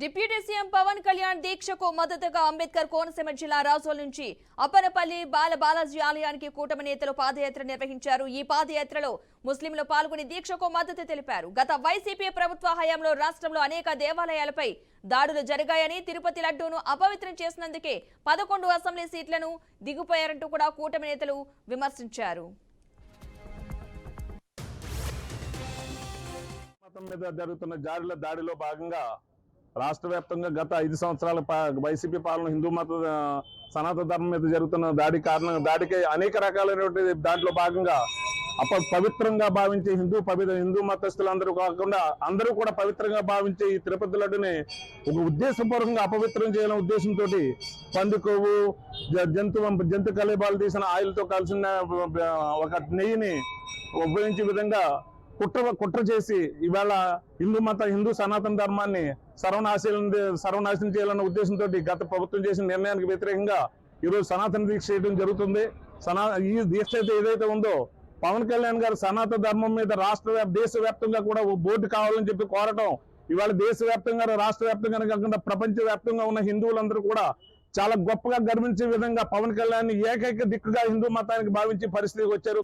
Deputy CM Pawan Kalyan దీక్షకు మద్దతుగా అంబేద్కర్ కోనసీమ జిల్లా రాజోల్ నుంచి అప్పనపల్లి బాల బాలాజీ ఆలయానికి కూటమి నేతలు పాదయాత్ర నిర్వహించారు. ఈ పాదయాత్రలో ముస్లింలు పాల్గొని దీక్షకు మద్దతు తెలిపారు. గత వైసీపీ ప్రభుత్వ హయాంలో రాష్ట్రంలో అనేక దేవాలయాలపై దాడులు జరిగాయని తిరుపతి లడ్డూను అపవిత్రం చేసినందుకే పదకొండు అసెంబ్లీ సీట్లను దిగిపోయారంటూ కూడా కూటమి నేతలు విమర్శించారు. మీద జరుగుతున్న జారుల దాడిలో భాగంగా రాష్ట్ర వ్యాప్తంగా గత ఐదు సంవత్సరాల వైసీపీ పాలన హిందూ మత సనాతన ధర్మం మీద జరుగుతున్న దాడి కారణంగా దాడికి అనేక రకాలైనటువంటి దాంట్లో భాగంగా అప పవిత్రంగా భావించే హిందూ పవిత్ర హిందూ మతస్థులందరూ కాకుండా అందరూ కూడా పవిత్రంగా భావించే ఈ తిరుపతి లడ్డుని ఒక ఉద్దేశపూర్వకంగా అపవిత్రం చేయాలనే ఉద్దేశంతో పంది కొవ్వు జ- జంతు జంతు కలేబాలు తీసిన ఆయిల్తో కలిసిన ఒక నెయ్యిని ఉపయోగించే విధంగా కుట్ర కుట్ర చేసి ఇవాళ హిందూ మత హిందూ సనాతన ధర్మాన్ని సర్వనాశనం సర్వనాశనం చేయాలన్న ఉద్దేశంతో గత ప్రభుత్వం చేసిన నిర్ణయానికి వ్యతిరేకంగా ఈరోజు సనాతన దీక్ష చేయడం జరుగుతుంది. సనా ఈ దీక్ష అయితే ఏదైతే ఉందో పవన్ కళ్యాణ్ గారు సనాతన ధర్మం మీద రాష్ట్ర వ్యాప్- దేశవ్యాప్తంగా కూడా బోర్డు కావాలని చెప్పి కోరటం ఇవాళ దేశవ్యాప్తంగా రాష్ట్ర వ్యాప్తంగా కాకుండా ప్రపంచ వ్యాప్తంగా ఉన్న హిందువులందరూ కూడా చాలా గొప్పగా గర్వించే విధంగా పవన్ కళ్యాణ్ ఏకైక దిక్కుగా హిందూ మతానికి భావించే పరిస్థితికి వచ్చారు.